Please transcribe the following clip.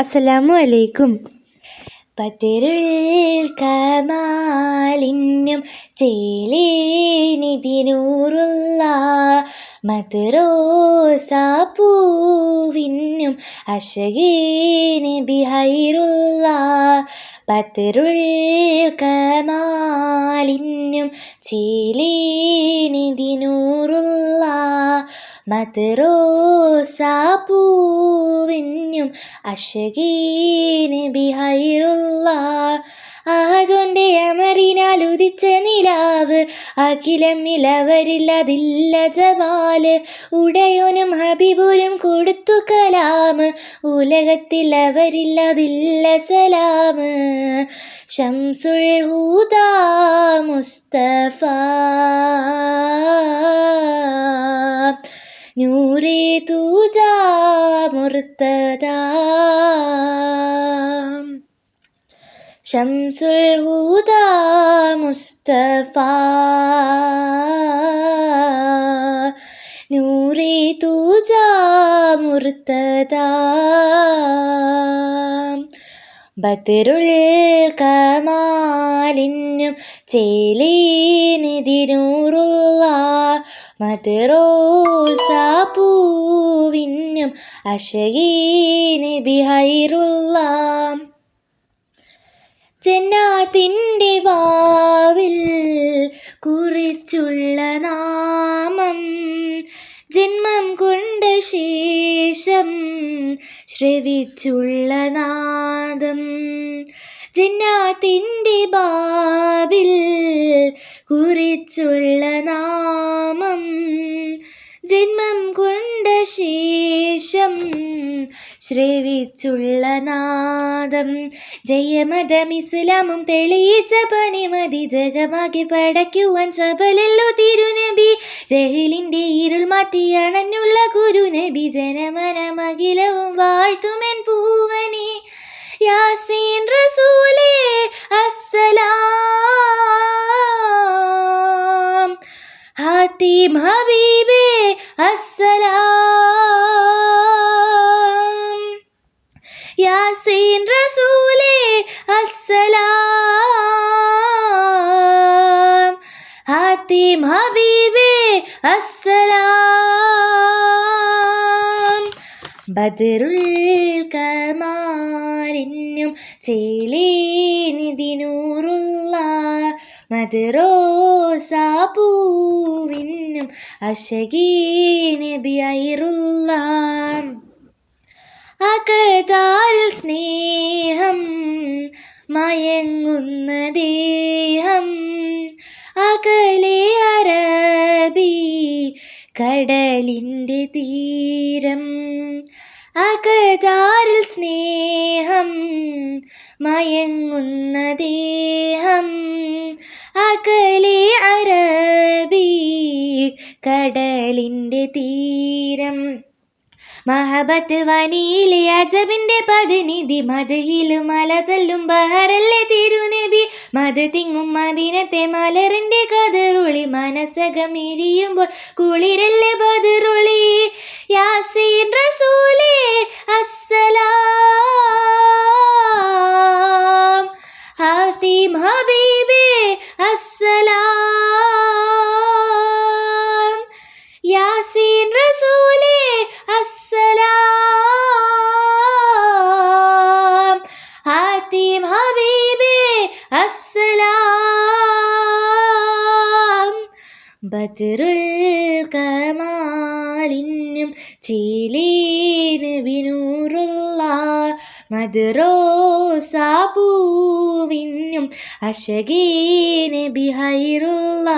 അസ്സലാമു അലൈക്കും. പതിരുൾ കമാലിന്യം ചേലേനിതിനൂറുള്ള മധുരോസാപ്പൂവിന്യം അശകേനി ബിഹൈറുള്ള പതിരുൾ കമാലിന്യം ചേലേനിതിനൂറുള്ള മധുരോസാപ്പൂവിന്യം അശകീന് ബിഹൈറുള്ള ആഹദോന്റെ അമറിനാൽ ഉദിച്ച നിലാവ് അഖിലം ഇലവരില്ലതില്ല ജമാൽ. ഉടയോനും ഹബീബുരും കൊടുത്തു കലാമ്. ഉലകത്തിൽ അവരില്ലതില്ല സലാമ്. ഷംസുൽ ഹൂദാ മുസ്തഫ. നൂറേ തൂജാ മുർത്തദാ. ശംസുൽ ഹൂദാ മുസ്തഫ. നൂറേ തൂജാ മുർത്തദാ. ബദറുൽ കമാലിന്യം ചേലേനെതിരൂറുള്ള മദറോസാപ്പൂവിന്യം അശകീന് ബിഹൈറുള്ള ജന്നാത്തിന്റെ വാവിൽ കുറിച്ചുള്ള നാമം ജന്മം കൊണ്ട ശേഷം ശ്രവിച്ചുള്ള നാദം ജന്നാത്തിന്റെ ബാബിൽ കുറിച്ചുള്ള നാമം ജന്മം കൊണ്ട ശേഷം ശ്രവിച്ചുള്ള നാദം. ജയമതം ഇസ്ലാമും തെളിയിച്ച പനിമതി ജഗമാകെ പടയ്ക്കുവാൻ സബലല്ലോ തിരുനബി. ജഹലിന്റെ ഇരുൾ മാറ്റി അണഞ്ഞുള്ള ഗുരുനബി ജനമനമകിലവും വാഴ്ത്തുമെൻ പൂവനി. യാസീൻ റസൂലേ അസ്സലാം. ഹാത്തിം അസ്സലാം. യാസീൻ റസൂലേ അസ്സലാം. ഹാത്തിം ഹബീബേ അസ്സലാം. ബദറുൽ മദറോസാപ്പൂവിന്യം അശകീനബിയറുള്ള അകതാരിൽ സ്നേഹം മയങ്ങുന്ന ദേഹം അകലെ അറബി കടലിന്റെ തീരം അകതാരിൽ സ്നേഹം മയങ്ങുന്ന ദേഹം അകലെ അറബി കടലിന്റെ തീരം. മഹബത്ത് വനിയിലെ അജബിന്റെ പതിനിധി മതയിൽ മല തല്ലും ബഹറല്ലേ തിരുനബി. മത തിങ്ങും മദിനത്തെ മലറിന്റെ കതിറുളി മനസ്സകമിരിയുമ്പോൾ കുളിരല്ലേ ബദറുളി യാസീൻ റസൂലേ അസ്സലാം ഹാത്തിം ഹബീബേ അസ്സലാം. ബദറുൽ കമാലിന്യം ചേലേന് ബിനൂറുള്ള മദറോസാപ്പൂവിന്യം അശകേന് ബിഹൈറുള്ള